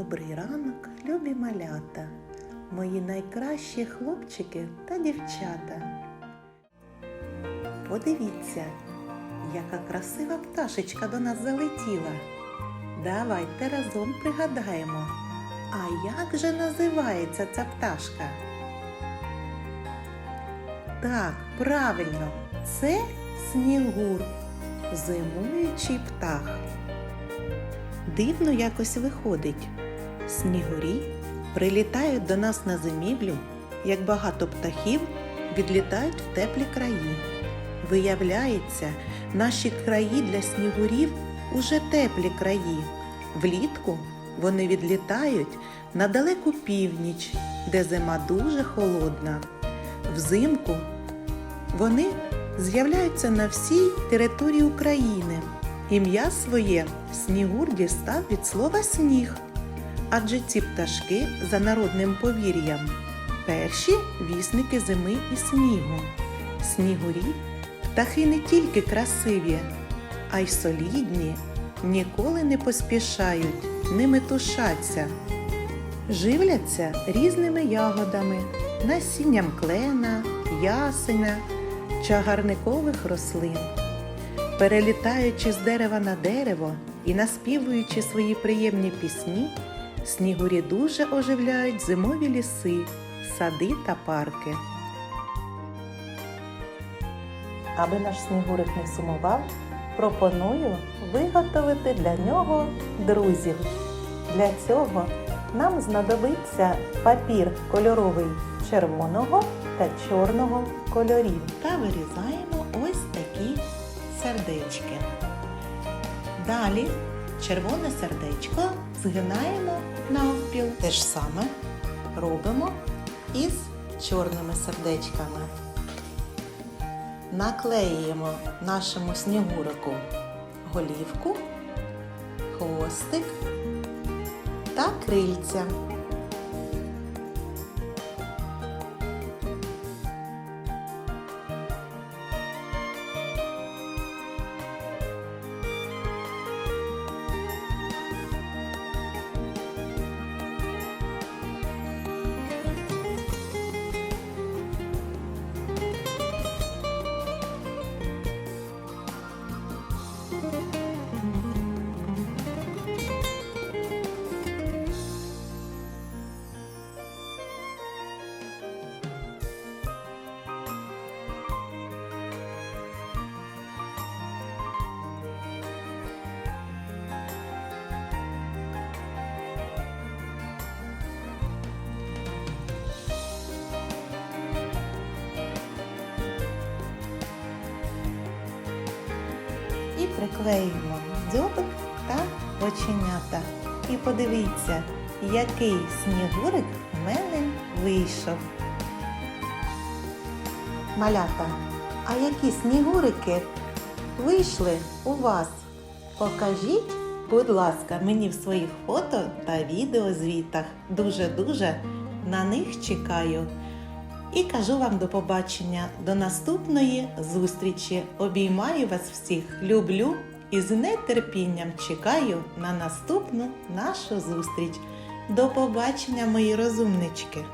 Добрий ранок, любі малята, мої найкращі хлопчики та дівчата. Подивіться, яка красива пташечка до нас залетіла. Давайте разом пригадаємо, а як же називається ця пташка? Так, правильно, це снігур, зимуючий птах. Дивно якось виходить. Снігурі прилітають до нас на зимівлю, як багато птахів відлітають в теплі краї. Виявляється, наші краї для снігурів уже теплі краї. Влітку вони відлітають на далеку північ, де зима дуже холодна. Взимку вони з'являються на всій території України. Ім'я своє Снігур дістав від слова сніг, адже ці пташки за народним повір'ям перші вісники зими і снігу. Снігурі птахи не тільки красиві, а й солідні, ніколи не поспішають, не метушаться. Живляться різними ягодами, насінням клена, ясеня, чагарникових рослин. Перелітаючи з дерева на дерево і наспівуючи свої приємні пісні, снігурі дуже оживляють зимові ліси, сади та парки. Аби наш снігурик не сумував, пропоную виготовити для нього друзів. Для цього нам знадобиться папір кольоровий червоного та чорного кольорів та вирізаємо ось такі сердечки. Далі червоне сердечко згинаємо навпіл. Те ж саме робимо із чорними сердечками. Наклеюємо нашому снігурику голівку, хвостик та крильця. Приклеюємо дзьобик та оченята. І подивіться, який снігурик в мене вийшов. Малята, а які снігурики вийшли у вас? Покажіть, будь ласка, мені в своїх фото та відеозвітах. Дуже-дуже на них чекаю. І кажу вам до побачення, до наступної зустрічі. Обіймаю вас всіх, люблю і з нетерпінням чекаю на наступну нашу зустріч. До побачення, мої розумнички!